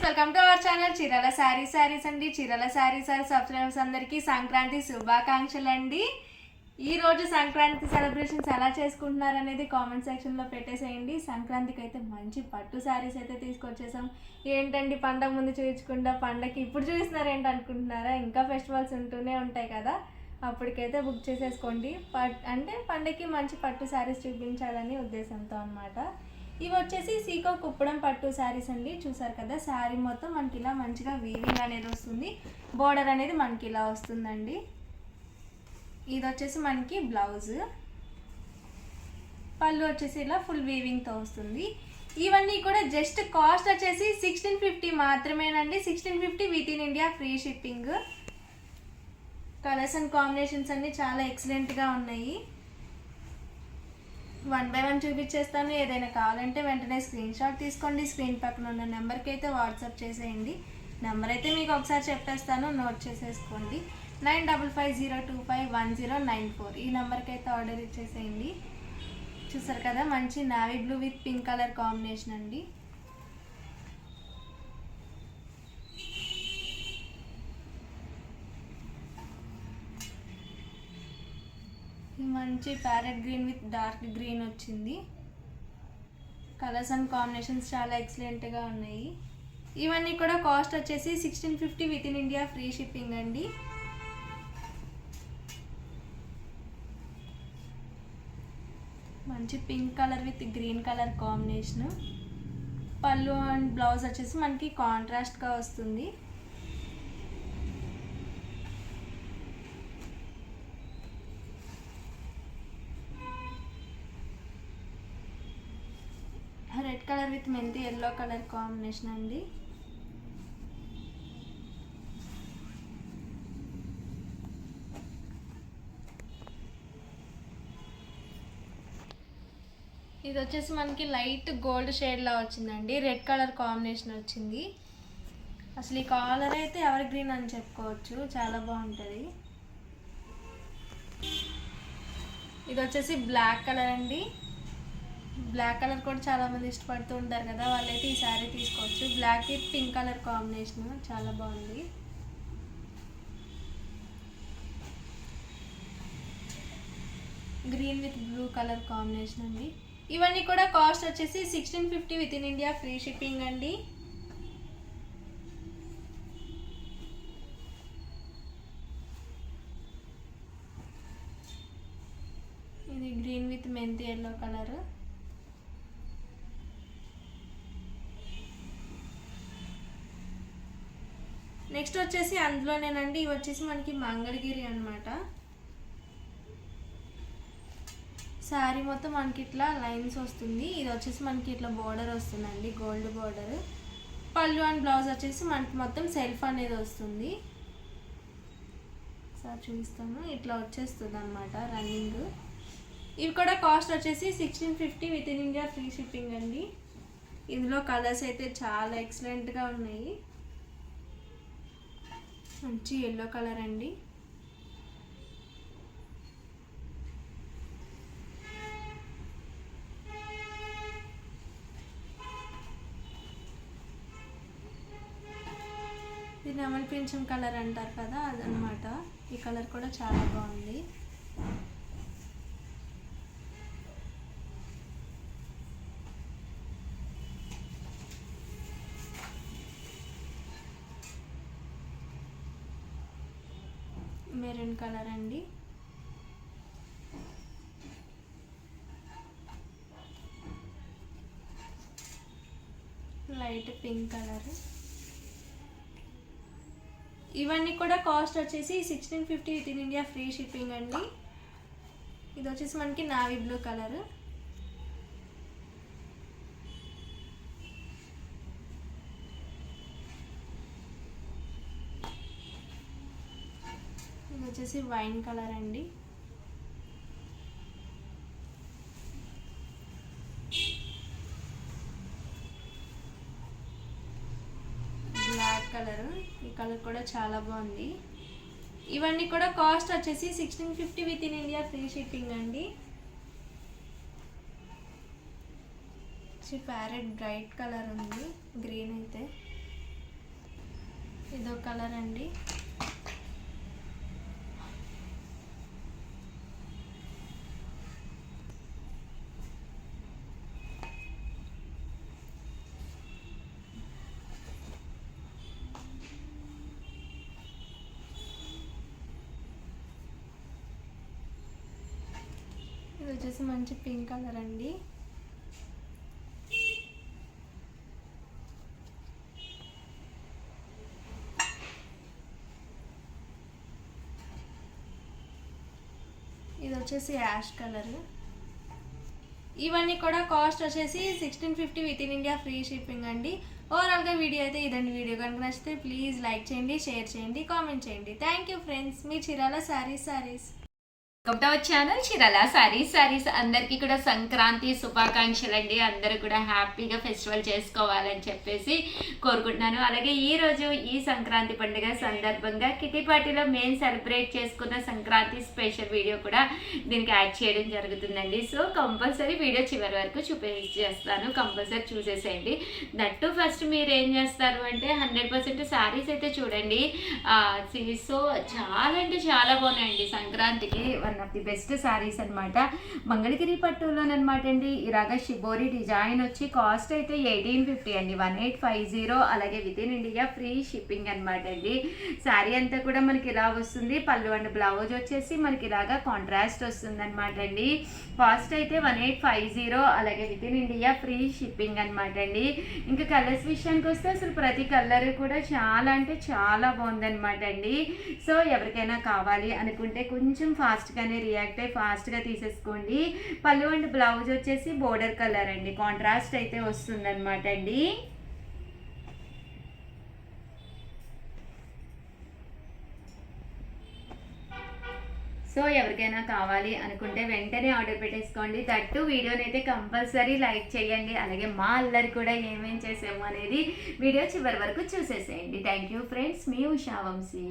Friends welcome to our channel చీరల శారీ శారీస్ అండి. చీరల శారీ శారీ సబ్స్క్రైబర్స్ అందరికీ సంక్రాంతి శుభాకాంక్షలు అండి ఈ రోజు సంక్రాంతి సెలబ్రేషన్స్ ఎలా చేసుకుంటున్నారు అనేది కామెంట్ సెక్షన్లో పెట్టేసేయండి. సంక్రాంతికి అయితే మంచి పట్టు శారీస్ అయితే తీసుకొచ్చేసాం. ఏంటండి పండగ ముందు చూపించకుండా పండగకి ఇప్పుడు చూపిస్తున్నారు ఏంటి అనుకుంటున్నారా? ఇంకా ఫెస్టివల్స్ ఉంటూనే ఉంటాయి కదా. అప్పటికైతే బుక్ చేసేసుకోండి. పట్ అంటే పండగకి మంచి పట్టు శారీస్ చూపించాలని ఉద్దేశంతో అన్నమాట. ఇవి వచ్చేసి సీకో కుప్పడం పట్టు శారీస్ అండి. చూసారు కదా శారీ మొత్తం మనకి ఇలా మంచిగా వీవింగ్ అనేది వస్తుంది. బోర్డర్ అనేది మనకి ఇలా వస్తుందండి. ఇది వచ్చేసి మనకి బ్లౌజ్ పళ్ళు వచ్చేసి ఇలా ఫుల్ వీవింగ్తో వస్తుంది. ఇవన్నీ కూడా జస్ట్ కాస్ట్ వచ్చేసి సిక్స్టీన్ ఫిఫ్టీ మాత్రమేనండి. Sixteen fifty with in India free shipping colours and combinations అన్నీ చాలా ఎక్సలెంట్గా ఉన్నాయి. వన్ బై వన్ చూపించేస్తాను. ఏదైనా కావాలంటే వెంటనే స్క్రీన్ షాట్ తీసుకోండి. స్క్రీన్ పక్కన ఉన్న నెంబర్కి అయితే వాట్సాప్ చేసేయండి. నెంబర్ అయితే మీకు ఒకసారి చెప్పేస్తాను. నోట్ చేసేసుకోండి. Nine double five zero two five one zero nine four. ఈ నెంబర్కి అయితే ఆర్డర్ ఇచ్చేసేయండి. చూసారు కదా మంచి navy blue with pink colour combination అండి. మంచి parrot green with dark green వచ్చింది. కలర్స్ అండ్ కాంబినేషన్స్ చాలా ఎక్సలెంట్గా ఉన్నాయి. ఇవన్నీ కూడా కాస్ట్ వచ్చేసి sixteen fifty with in India free shipping అండి. మంచి pink colour with green colour combination pallu and blouse వచ్చేసి మనకి కాంట్రాస్ట్గా వస్తుంది red colour with methi yellow colour combination అండి. ఇది వచ్చేసి మనకి లైట్ గోల్డ్ షేడ్లా వచ్చిందండి. రెడ్ కలర్ కాంబినేషన్ వచ్చింది. అసలు ఈ కాలర్ అయితే ఎవర్ గ్రీన్ అని చెప్పుకోవచ్చు. చాలా బాగుంటుంది. ఇది వచ్చేసి బ్లాక్ కలర్ అండి. బ్లాక్ కలర్ కూడా చాలా మంది ఇష్టపడుతూ ఉంటారు కదా వాళ్ళైతే ఈ శారీ తీసుకోవచ్చు. Black with pink colour combination చాలా బాగుంది. Green with blue colour combination అండి. ఇవన్నీ కూడా కాస్ట్ వచ్చేసి sixteen fifty with in India free shipping అండి. ఇది green with methi yellow colour next వచ్చేసి అందులోనేనండి ఇవి వచ్చేసి మనకి మంగళగిరి అనమాట శారీ మొత్తం మనకి ఇట్లా లైన్స్ వస్తుంది. ఇది వచ్చేసి మనకి ఇట్లా బోర్డర్ వస్తుందండి gold border pallu and blouse వచ్చేసి మనకి మొత్తం సెల్ఫ్ అనేది వస్తుంది. సార్ చూపిస్తాను. ఇట్లా వచ్చేస్తుంది అనమాట రన్నింగ్ ఇవి కూడా కాస్ట్ వచ్చేసి sixteen fifty with in India free shipping అండి. ఇందులో కలర్స్ అయితే చాలా ఎక్సలెంట్గా ఉన్నాయి. మంచి ఎల్లో కలర్ అండి. ఇది నెమలి పింఛం కలర్ అంటారు కదా అదనమాట ఈ కలర్ కూడా చాలా బాగుంది. మెరూన్ కలర్ అండి. Light pink colour. ఇవన్నీ కూడా కాస్ట్ వచ్చేసి sixteen fifty with in India free shipping అండి. ఇది వచ్చేసి మనకి నావీ బ్లూ కలర్. వచ్చేసి వైన్ కలర్ అండి. Black colour. ఈ కలర్ కూడా చాలా బాగుంది. ఇవన్నీ కూడా కాస్ట్ వచ్చేసి sixteen fifty with in India free shipping అండి. ప్యారెట్ బ్రైట్ కలర్ ఉంది. గ్రీన్ అయితే. ఇదో కలర్ అండి ఇది వచ్చేసి మంచి పింక్ కలర్ అండి. ఇది వచ్చేసి యాష్ కలర్. ఇవన్నీ కూడా కాస్ట్ వచ్చేసి sixteen fifty with in India free shipping అండి. ఓవరాల్గా వీడియో అయితే ఇదండి. వీడియో కనుక నచ్చితే ప్లీజ్ లైక్ చేయండి షేర్ చేయండి కామెంట్ చేయండి. Thank you friends me Chirala saris saris welcome to our channel Chirala saris saris అందరికీ కూడా సంక్రాంతి శుభాకాంక్షలు అండి అందరూ కూడా హ్యాపీగా ఫెస్టివల్ చేసుకోవాలని చెప్పేసి కోరుకుంటున్నాను. అలాగే ఈ రోజు ఈ సంక్రాంతి పండుగ సందర్భంగా కిటీ పార్టీలో మేము సెలబ్రేట్ చేసుకున్న సంక్రాంతి స్పెషల్ వీడియో కూడా దీనికి యాడ్ చేయడం జరుగుతుందండి. సో కంపల్సరీ వీడియో చివరి వరకు చూపించేస్తాను. కంపల్సరీ చూసేసేయండి. దట్టు ఫస్ట్ మీరు ఏం చేస్తారు అంటే హండ్రెడ్ పర్సెంట్ సారీస్ అయితే చూడండి. సో చాలా అంటే చాలా బాగున్నాయండి సంక్రాంతికి. One of the best saris అన్నమాట. మంగళగిరి పట్టులోనమాట అండి. ఇలాగ షిబోరి డిజైన్ వచ్చి కాస్ట్ అయితే ఎయిటీన్ ఫిఫ్టీ అండి. వన్ ఎయిట్ ఫైవ్ జీరో అలాగే with in India free shipping అనమాట అండి. శారీ అంతా కూడా మనకి ఇలా వస్తుంది. పళ్ళు అండ్ బ్లౌజ్ వచ్చేసి మనకి ఇలాగా కాంట్రాస్ట్ వస్తుంది అనమాట అండి. కాస్ట్ అయితే వన్ ఎయిట్ ఫైవ్ జీరో అలాగే with in India free shipping అనమాట అండి. ఇంకా కలర్స్ విషయానికి వస్తే అసలు ప్రతి కలర్ కూడా చాలా అంటే చాలా బాగుందన్నమాట అండి. సో ఎవరికైనా కావాలి అనుకుంటే కొంచెం ఫాస్ట్గా ఫాస్ట్గానే రియాక్ట్ అయ్యి ఫాస్ట్గా తీసేసుకోండి. పళ్ళు అండ్ బ్లౌజ్ వచ్చేసి బోర్డర్ కలర్ అండి. కాంట్రాస్ట్ అయితే వస్తుందన్నమాట అండి. సో ఎవరికైనా కావాలి అనుకుంటే వెంటనే ఆర్డర్ పెట్టేసుకోండి. తట్టు వీడియోని అయితే కంపల్సరీ లైక్ చేయండి. అలాగే మా అల్లరి కూడా ఏమేం చేసాము అనేది వీడియో చివరి వరకు చూసేసేయండి. థ్యాంక్ యూ ఫ్రెండ్స్ మీ ఉషావంశీ